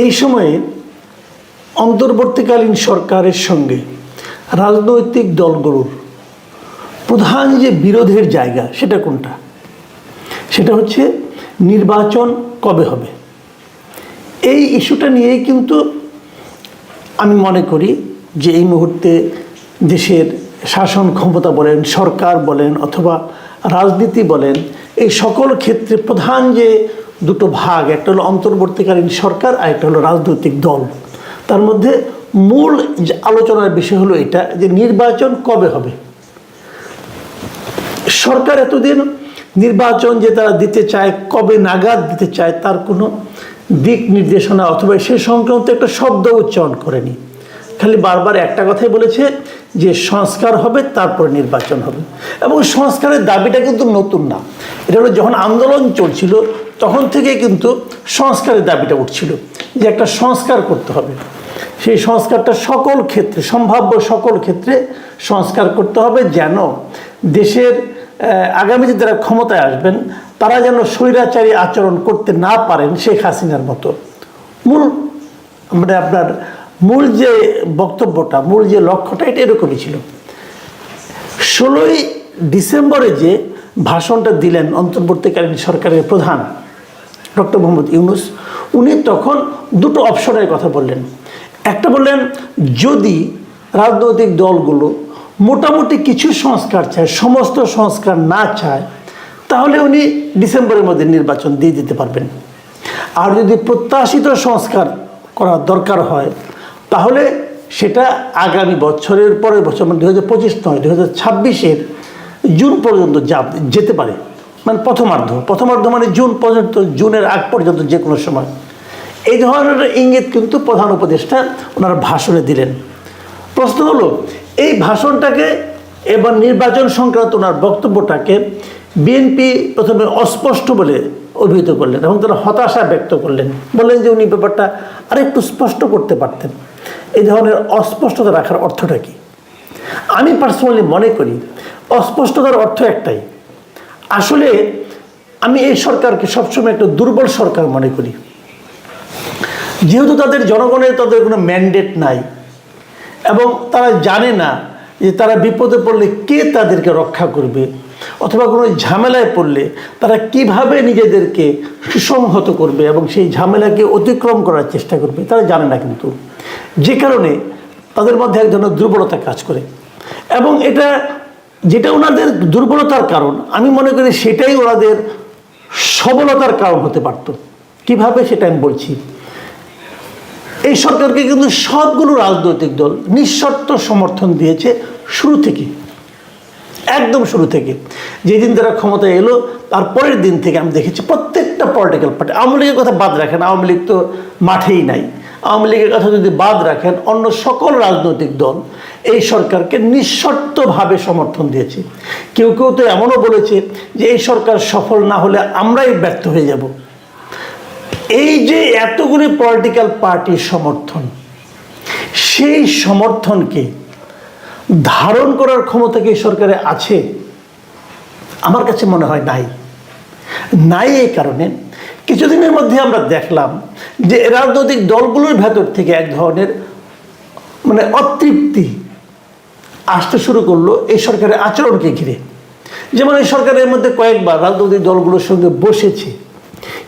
এই সময়ে অন্তর্বর্তীকালীন সরকারের সঙ্গে রাজনৈতিক দলগুলোর প্রধান যে বিরোধের জায়গা, সেটা কোনটা? সেটা হচ্ছে নির্বাচন কবে হবে? এই ইস্যুটা নিয়েই কিন্তু আমি মনে করি যে এই মুহূর্তে দেশের শাসন ক্ষমতা বলেন, সরকার বলেন অথবা রাজনীতি বলেন, এই সকল ক্ষেত্রে প্রধান যে দুটো ভাগ, একটা হলো অন্তর্বর্তীকালীন সরকার আর একটা হলো রাজনৈতিক দল। তার মধ্যে মূল আলোচনার বিষয় হলো এটা, যে নির্বাচন কবে হবে? সরকার এতদিন নির্বাচন যে তারা দিতে চায়, কবে নাগাদ দিতে চায়, তার কোনো দিক নির্দেশনা অথবা সে সংক্রান্ত একটা শব্দ উচ্চারণ করেনি। খালি বারবার একটা কথাই বলেছে যে সংস্কার হবে, তারপরে নির্বাচন হবে। এবং সংস্কারের দাবিটা কিন্তু নতুন না। এটা হলো যখন আন্দোলন চলছিল তখন থেকে কিন্তু সংস্কারের দাবিটা উঠছিল যে একটা সংস্কার করতে হবে। সেই সংস্কারটা সকল ক্ষেত্রে সম্ভাব্য সকল ক্ষেত্রে সংস্কার করতে হবে যেন দেশের আহ, আগামীতে যারা ক্ষমতায় আসবেন তারা যেন স্বৈরাচারী আচরণ করতে না পারেন শেখ হাসিনার মতো। মূল মানে আপনার মূল যে বক্তব্যটা মূল যে লক্ষ্যটা এটা এরকমই ছিল। ষোলোই ডিসেম্বরে যে ভাষণটা দিলেন অন্তর্বর্তীকালীন সরকারের প্রধান ডক্টর মোহাম্মদ ইউনুস, উনি তখন দুটো অপশনের কথা বললেন। একটা বললেন, যদি রাজনৈতিক দলগুলো মোটামুটি কিছু সংস্কার চায়, সমস্ত সংস্কার না চায়, তাহলে উনি ডিসেম্বরের মধ্যে নির্বাচন দিয়ে দিতে পারবেন। আর যদি প্রত্যাশিত সংস্কার করার দরকার হয়, তাহলে সেটা আগামী বছরের পরের বছর মানে দু হাজার পঁচিশ নয় দু হাজার ছাব্বিশের জুন পর্যন্ত যা যেতে পারে। মানে প্রথমার্ধ। প্রথমার্ধ মানে জুন পর্যন্ত, জুনের আগ পর্যন্ত যে কোনো সময়। এই ধরনের ইঙ্গিত কিন্তু প্রধান উপদেষ্টা ওনার ভাষণে দিলেন। প্রশ্ন হলো, এই ভাষণটাকে এবার নির্বাচন সংক্রান্ত ওনার বক্তব্যটাকে বিএনপি প্রথমে অস্পষ্ট বলে অভিহিত করলেন এবং তারা হতাশা ব্যক্ত করলেন। বললেন যে উনি ব্যাপারটা আরেকটু স্পষ্ট করতে পারতেন। এই ধরনের অস্পষ্টতা রাখার অর্থটা কি? আমি পার্সোনালি মনে করি, অস্পষ্টতার অর্থ একটাই আসলে আমি এই সরকারকে সবসময় একটা দুর্বল সরকার মনে করি। যেহেতু তাদের জনগণের তাদের কোনো ম্যান্ডেট নাই এবং তারা জানে না যে তারা বিপদে পড়লে কে তাদেরকে রক্ষা করবে অথবা কোনো ঝামেলায় পড়লে তারা কীভাবে নিজেদেরকে সুসংহত করবে এবং সেই ঝামেলাকে অতিক্রম করার চেষ্টা করবে, তারা জানে না কিন্তু। যে কারণে তাদের মধ্যে এক ধরনের দুর্বলতা কাজ করে। এবং এটা যেটা ওনাদের দুর্বলতার কারণ, আমি মনে করি সেটাই ওনাদের সবলতার কারণ হতে পারত। কীভাবে সেটা আমি বলছি? এই সরকারকে কিন্তু সবগুলো রাজনৈতিক দল নিঃশর্ত সমর্থন দিয়েছে শুরু থেকে, একদম শুরু থেকে। যেদিন তারা ক্ষমতায় এলো, তার পরের দিন থেকে আমি দেখেছি প্রত্যেকটা পলিটিক্যাল পার্টি আওয়ামী লীগের কথা বাদ রাখেন, আওয়ামী লীগ তো মাঠেই নাই। আওয়ামী লীগের কথা যদি বাদ রাখেন, অন্য সকল রাজনৈতিক দল এই সরকারকে নিঃশর্তভাবে সমর্থন দিয়েছে। কেউ কেউ তো এমনও বলেছে যে এই সরকার সফল না হলে আমরাই ব্যর্থ হয়ে যাব। এই যে এতগুলি পলিটিক্যাল পার্টির সমর্থন, সেই সমর্থনকে ধারণ করার ক্ষমতা কি সরকারে আছে? আমার কাছে মনে হয় নাই। নাই এই কারণে কিছুদিনের মধ্যে আমরা দেখলাম যে রাজনৈতিক দলগুলোর ভেতর থেকে এক ধরনের মানে অতৃপ্তি আসতে শুরু করল এই সরকারের আচরণকে ঘিরে। যেমন এই সরকারের মধ্যে কয়েকবার রাজনৈতিক দলগুলোর সঙ্গে বসেছে।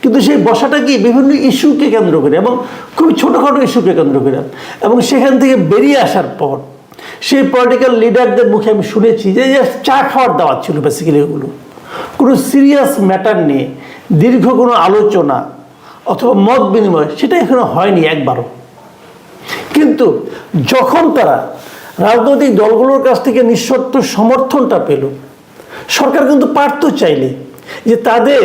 কিন্তু সেই বসাটা কি বিভিন্ন ইস্যুকে কেন্দ্র করে এবং খুবই ছোটোখাটো ইস্যুকে কেন্দ্র করে এবং সেখান থেকে বেরিয়ে আসার পর সেই পলিটিক্যাল লিডারদের মুখে আমি শুনেছি যে চা খাওয়ার দাওয়াত ছিল বেসিক্যালি ওগুলো কোনো সিরিয়াস ম্যাটার নিয়ে দীর্ঘ কোনো আলোচনা অথবা মত বিনিময়, সেটা এখনও হয়নি একবারও। কিন্তু যখন তারা রাজনৈতিক দলগুলোর কাছ থেকে নিঃশর্ত সমর্থনটা পেল, সরকার কিন্তু পারত চাইলে যে তাদের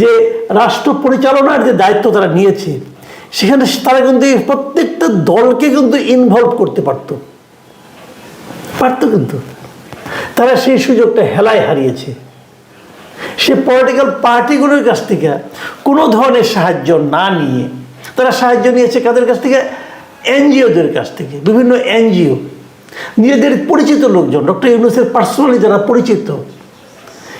যে রাষ্ট্র পরিচালনার যে দায়িত্ব তারা নিয়েছে, সেখানে তারা কিন্তু প্রত্যেকটা দলকে কিন্তু ইনভলভ করতে পারত। পারত কিন্তু। তারা সেই সুযোগটা হেলায় হারিয়েছে। সে পলিটিক্যাল পার্টিগুলোর কাছ থেকে কোনো ধরনের সাহায্য না নিয়ে, তারা সাহায্য নিয়েছে কাদের কাছ থেকে? এনজিওদের কাছ থেকে, বিভিন্ন এনজিও। নিজেদের পরিচিত লোকজন, ডক্টর ইউনুসের পার্সোনালি যারা পরিচিত,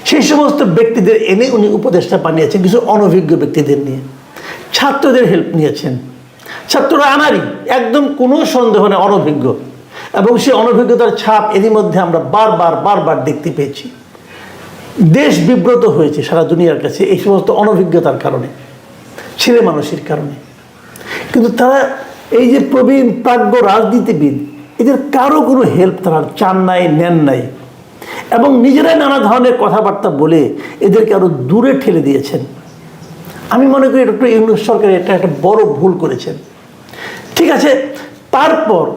সেই সমস্ত ব্যক্তিদের এনে উনি উপদেষ্টা বানিয়েছেন, কিছু অনভিজ্ঞ ব্যক্তিদের নিয়ে। ছাত্রদের হেল্প নিয়েছেন। ছাত্ররা আনারই একদম কোনো সন্দেহ নেই, অনভিজ্ঞ। এবং সেই অনভিজ্ঞতার ছাপ এরই মধ্যে আমরা বারবার বারবার দেখতে পেয়েছি। দেশ বিব্রত হয়েছে সারা দুনিয়ার কাছে এই সমস্ত অনভিজ্ঞতার কারণে, ছেলে মানুষের কারণে। কিন্তু তারা এই যে প্রবীণ প্রাজ্ঞ রাজনীতিবিদ, এদের কারও কোনো হেল্প তারা চান নাই, নেন নাই। এবং নিজেরাই নানা ধরনের কথাবার্তা বলে এদেরকে আরও দূরে ঠেলে দিয়েছেন। আমি মনে করি ডক্টর ইউনুস সরকার এটা একটা বড় ভুল করেছেন। ঠিক আছে, তারপর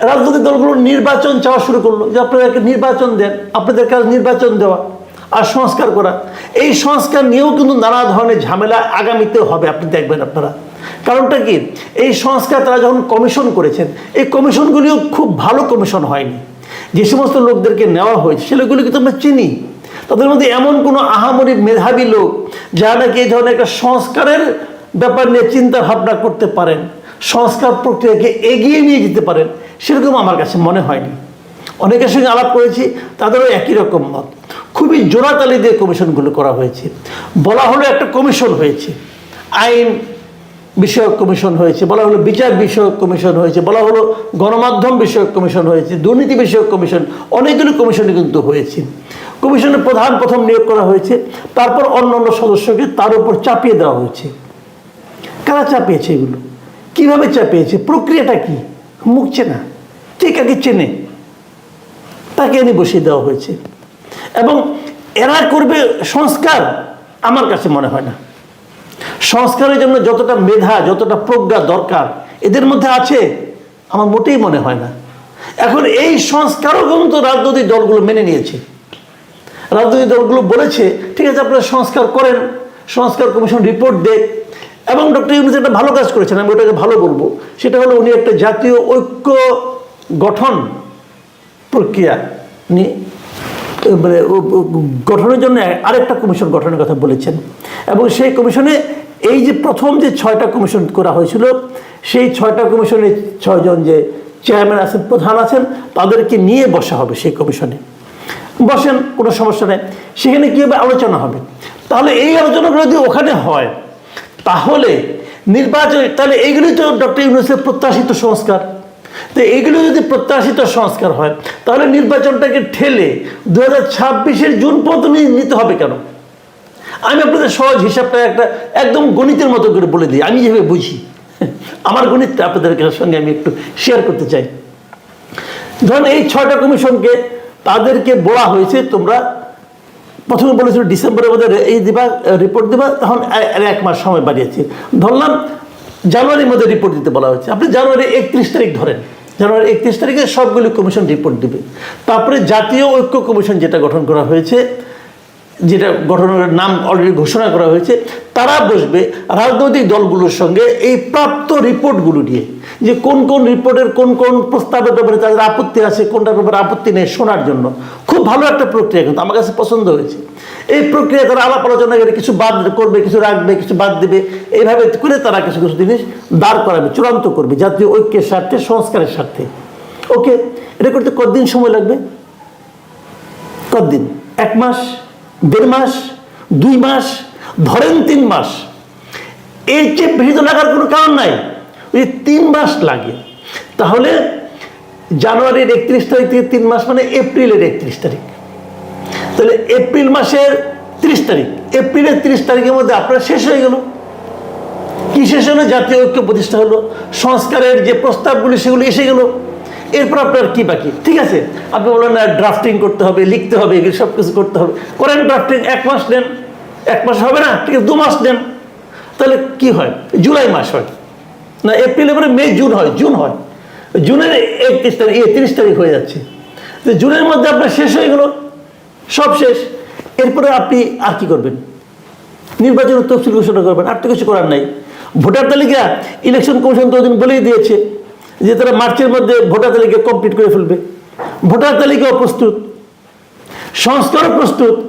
রাজনৈতিক দলগুলো নির্বাচন চাওয়া শুরু করল যে আপনাদেরকে নির্বাচন দেন, আপনাদের কাজ নির্বাচন দেওয়া। আর সংস্কার করা। এই সংস্কার নিয়েও কিন্তু নানা ধরনের ঝামেলা আগামীতে হবে, আপনি দেখবেন আপনারা। কারণটা কি? এই সংস্কার তারা যখন কমিশন করেছেন, এই কমিশনগুলিও খুব ভালো কমিশন হয়নি। যে সমস্ত লোকদেরকে নেওয়া হয়েছে সেগুলো কিন্তু আমরা চিনি। তাদের মধ্যে এমন কোনো আহামরি মেধাবী লোক, যারা নাকি এই ধরনের একটা সংস্কারের ব্যাপার নিয়ে চিন্তা ভাবনা করতে পারেন, সংস্কার প্রক্রিয়াকে এগিয়ে নিয়ে যেতে পারেন, সেরকম আমার কাছে মনে হয়নি। অনেকের সঙ্গে আলাপ করেছি, তাদেরও একই রকম মত। খুবই জোড়াতালি দিয়ে কমিশনগুলো করা হয়েছে। বলা হলো একটা কমিশন হয়েছে। আইন বিষয়ক কমিশন হয়েছে, বলা হলো বিচার বিষয়ক কমিশন হয়েছে, বলা হলো গণমাধ্যম বিষয়ক কমিশন হয়েছে, দুর্নীতি বিষয়ক কমিশন, অনেকগুলো কমিশনে কিন্তু হয়েছে। কমিশনের প্রধান প্রথম নিয়োগ করা হয়েছে, তারপর অন্য অন্য সদস্যকে তার উপর চাপিয়ে দেওয়া হয়েছে। কারা চাপিয়েছে এগুলো? কীভাবে চাপিয়েছে? প্রক্রিয়াটা কি? মুখ চেনা কে কাকে চেনে? তাকে এনে বসিয়ে দেওয়া হয়েছে। এবং এরা করবে সংস্কার আমার কাছে মনে হয় না। সংস্কারের জন্য যতটা মেধা, যতটা প্রজ্ঞা দরকার, এদের মধ্যে আছে আমার মোটেই মনে হয় না। এখন এই সংস্কারও কিন্তু রাজনৈতিক দলগুলো মেনে নিয়েছে। রাজনৈতিক দলগুলো বলেছে, ঠিক আছে, আপনারা সংস্কার করেন, সংস্কার কমিশন রিপোর্ট দেখ এবং ডক্টর ইউনুস একটা ভালো কাজ করেছেন, আমি ওটাকে ভালো বলব। সেটা হলো উনি একটা জাতীয় ঐক্য গঠন প্রক্রিয়া নিয়ে মানে গঠনের জন্য আরেকটা কমিশন গঠনের কথা বলেছেন। এবং সেই কমিশনে এই যে প্রথম যে ছয়টা কমিশন করা হয়েছিল, সেই ছয়টা কমিশনে ছয়জন যে চেয়ারম্যান আছেন, প্রধান আছেন, তাদেরকে নিয়ে বসা হবে সেই কমিশনে। বসেন, কোনো সমস্যা নেই। সেখানে কী হবে? আলোচনা হবে। তাহলে এই আলোচনাগুলো যদি ওখানে হয়, তাহলে নির্বাচন তাহলে এইগুলি তো ডক্টর ইউনুসের প্রত্যাশিত সংস্কার। তো এইগুলো যদি প্রত্যাশিত সংস্কার হয়, তাহলে নির্বাচনটাকে ঠেলে দু হাজার ছাব্বিশের জুন পর্যন্ত নিতে হবে কেন? আমি আপনাদের সহজ হিসাবটা একটা একদম গণিতের মতো করে বলে দিই, আমি যেভাবে বুঝি। আমার গণিতটা আপনাদের সঙ্গে আমি একটু শেয়ার করতে চাই। ধরুন এই ছয়টা কমিশনকে তাদেরকে বলা হয়েছে, তোমরা প্রথমে বলেছিল ডিসেম্বরের মধ্যে এই দিবা রিপোর্ট দিবা, তখন এক মাস সময় বাড়িয়েছে। ধরলাম জানুয়ারির মধ্যে রিপোর্ট দিতে বলা হয়েছে। আপনি জানুয়ারি একত্রিশ তারিখ ধরেন। জানুয়ারি একত্রিশ তারিখে সবগুলি কমিশন রিপোর্ট দিবে। তারপরে জাতীয় ঐক্য কমিশন যেটা গঠন করা হয়েছে, যেটা গঠনের নাম অলরেডি ঘোষণা করা হয়েছে, তারা বসবে রাজনৈতিক দলগুলোর সঙ্গে এই প্রাপ্ত রিপোর্টগুলো নিয়ে। যে কোন কোন রিপোর্টের কোন কোন প্রস্তাবের ব্যাপারে তাদের আপত্তি আছে, কোনটার ব্যাপারে আপত্তি নেই শোনার জন্য। খুব ভালো একটা প্রক্রিয়া কিন্তু আমার কাছে পছন্দ হয়েছে। এই প্রক্রিয়া তারা আলাপ আলোচনা করে, কিছু বাদ করবে, কিছু রাখবে, কিছু বাদ দেবে। এইভাবে করে তারা কিছু কিছু জিনিস দাঁড় করাবে, চূড়ান্ত করবে, জাতীয় ঐক্যের স্বার্থে, সংস্কারের স্বার্থে। ওকে, এটা করতে কতদিন সময় লাগবে? কতদিন? এক মাস? দেড় মাস? দুই মাস? ধরেন তিন মাস। এর চেয়ে বেশি তো লাগার কোনো কারণ নাই। ওই তিন মাস লাগে, তাহলে জানুয়ারির একত্রিশ তারিখ থেকে তিন মাস মানে এপ্রিলের একত্রিশ তারিখ। তাহলে এপ্রিল মাসের তিরিশ তারিখ। এপ্রিলের তিরিশ তারিখের মধ্যে আপনার শেষ হয়ে গেল। কি শেষ হলো? জাতীয় ঐক্য প্রতিষ্ঠা হলো। সংস্কারের যে প্রস্তাবগুলি, সেগুলো এসে গেল। এরপর আপনার কি বাকি? ঠিক আছে? আপনি বললেন না ড্রাফটিং করতে হবে, লিখতে হবে, এগুলো সব কিছু করতে হবে। করেন ড্রাফটিং এক মাস নেন। এক মাস হবে না, ঠিক আছে, দু মাস নেন। তাহলে কি হয়? জুলাই মাস হয়। না এপ্রিলের পরে মে, জুন হয় জুন হয়। জুনের একত্রিশ তারিখ তিরিশ তারিখ হয়ে যাচ্ছে। জুনের মধ্যে আপনার শেষ হয়ে গেল। সব শেষ। এরপরে আপনি আর কি করবেন? নির্বাচনের তফসিল ঘোষণা করবেন। আর তো কিছু করার নাই। ভোটার তালিকা ইলেকশন কমিশন তো বলেই দিয়েছে যে তারা মার্চের মধ্যে ভোটার তালিকা কমপ্লিট করে ফেলবে। ভোটার তালিকাও প্রস্তুত। সংস্কারও প্রস্তুত।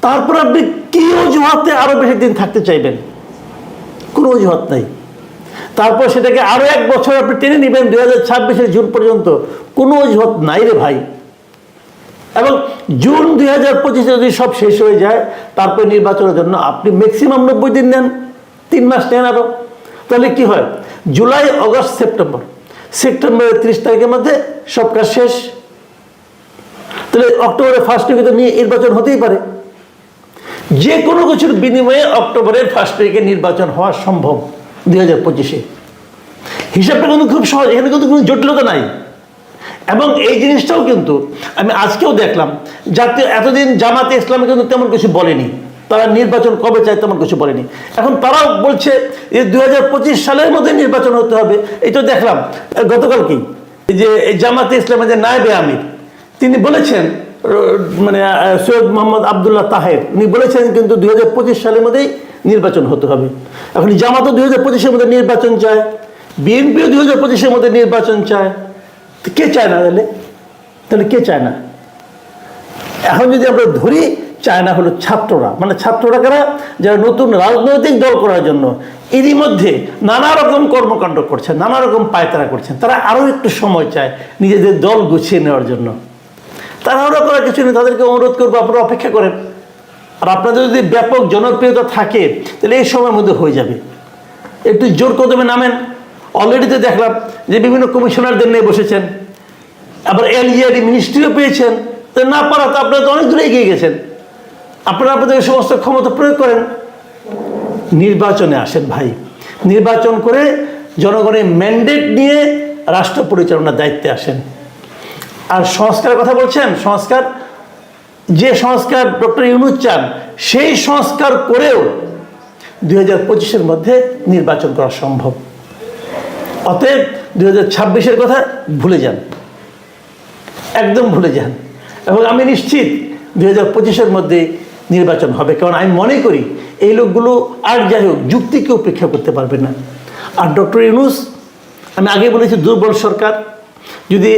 তারপর আপনি কি অজুহাতে আরও বেশি দিন থাকতে চাইবেন? কোনো অজুহাত নাই। তারপর সেটাকে আরও এক বছর আপনি টেনে নেবেন দু হাজার ছাব্বিশের জুন পর্যন্ত। কোনো অজুহাত নাই রে ভাই। এবং জুন দুই হাজার পঁচিশে যদি সব শেষ হয়ে যায়, তারপর নির্বাচনের জন্য আপনি ম্যাক্সিমাম নব্বই দিন নেন, তিন মাস নেন আরও তাহলে কি হয়? July, August, September. সেপ্টেম্বরের ত্রিশ তারিখের মধ্যে সব কাজ শেষ। তাহলে অক্টোবরের ফার্স্ট উইকে তো নিয়ে নির্বাচন হতেই পারে। যে কোনো কিছুর বিনিময়ে অক্টোবরের ফার্স্ট উইকে নির্বাচন হওয়া সম্ভব দুই হাজার পঁচিশে। হিসাবটা কিন্তু খুব সহজ, এখানে কিন্তু কোনো জটিলতা নাই। এবং এই জিনিসটাও কিন্তু আমি আজকেও দেখলাম জাতীয় এতদিন জামাতে ইসলামে কিন্তু তেমন কিছু বলেনি। তারা নির্বাচন কবে চায় তেমন কিছু বলেনি। এখন তারাও বলছে যে দু হাজার পঁচিশ সালের মধ্যে নির্বাচন হতে হবে। এই তো দেখলাম গতকাল কি? যে জামাতে ইসলামের যে নায়বে আমির, তিনি বলেছেন মানে সৈয়দ মোহাম্মদ আবদুল্লাহ তাহের, উনি বলেছেন কিন্তু দু হাজার পঁচিশ সালের মধ্যেই নির্বাচন হতে হবে। এখন জামাতও দুই হাজার পঁচিশের মধ্যে নির্বাচন চায়, বিএনপিও দুই হাজার পঁচিশের মধ্যে নির্বাচন চায়। কে চায় না তাহলে? তাহলে কে চায় না? এখন যদি আমরা ধরি, চায় না হলো ছাত্ররা। মানে ছাত্ররা কারা? যারা নতুন রাজনৈতিক দল করার জন্য। এরই মধ্যে নানা রকম কর্মকাণ্ড করছেন নানা রকম পায়তারা করছেন তারা আরও একটু সময় চায় নিজেদের দল গুছিয়ে নেওয়ার জন্য। তারা ওরা করার কিছু নেই, তাদেরকে অনুরোধ করব, আপনারা অপেক্ষা করেন। আর আপনাদের যদি ব্যাপক জনপ্রিয়তা থাকে, তাহলে এই সময়ের মধ্যে হয়ে যাবে। একটু জোর কদমে নামেন। অলরেডি তো দেখলাম যে বিভিন্ন কমিশনারদের নিয়ে বসেছেন। আবার এলজিআরডি মিনিস্ট্রিও পেয়েছেন। তো না পারা তো আপনারা তো অনেক দূরে এগিয়ে গেছেন। আপনারা আপনাদের সমস্ত ক্ষমতা প্রয়োগ করেন। নির্বাচনে আসেন ভাই। নির্বাচন করে জনগণের ম্যান্ডেট নিয়ে রাষ্ট্র পরিচালনার দায়িত্বে আসেন। আর সংস্কারের কথা বলছেন? সংস্কার? যে সংস্কার ডক্টর ইউনুস চান, সেই সংস্কার করেও দুই হাজার পঁচিশের মধ্যে নির্বাচন করা সম্ভব। অতএব দুই হাজার কথা ভুলে যান। একদম ভুলে যান। এবং আমি নিশ্চিত দুই হাজার পঁচিশের মধ্যে নির্বাচন হবে। কারণ আমি মনে করি এই লোকগুলো আর যাই হোক, যুক্তিকে উপেক্ষা করতে পারবে না। আর ডক্টর ইউনুস, আমি আগে বলেছি দুর্বল সরকার। যদি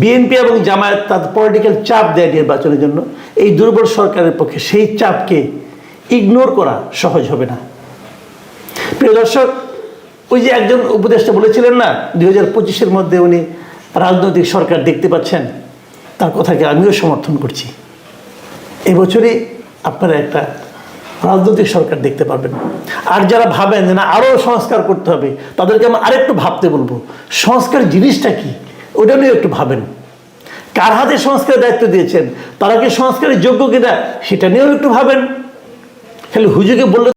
বিএনপি এবং জামায়াত তার পলিটিক্যাল চাপ দেয় নির্বাচনের জন্য, এই দুর্বল সরকারের পক্ষে সেই চাপকে ইগনোর করা সহজ হবে না। প্রিয় দর্শক ওই যে একজন উপদেষ্টা বলেছিলেন না, দুই হাজার পঁচিশের মধ্যে উনি রাজনৈতিক সরকার দেখতে পাচ্ছেন, তার কথাকে আমিও সমর্থন করছি। এবছরই আপনারা একটা রাজনৈতিক সরকার দেখতে পারবেন। আর যারা ভাবেন যে না আরও সংস্কার করতে হবে, তাদেরকে আমি আরেকটু ভাবতে বলব সংস্কার জিনিসটা কি? ওটা নিয়ে একটু ভাবেন। কার হাতে সংস্কারের দায়িত্ব দিয়েছেন? তারা কি সংস্কারের যোগ্য কিনা, সেটা নিয়েও একটু ভাবেন। খালি হুজুকে বললে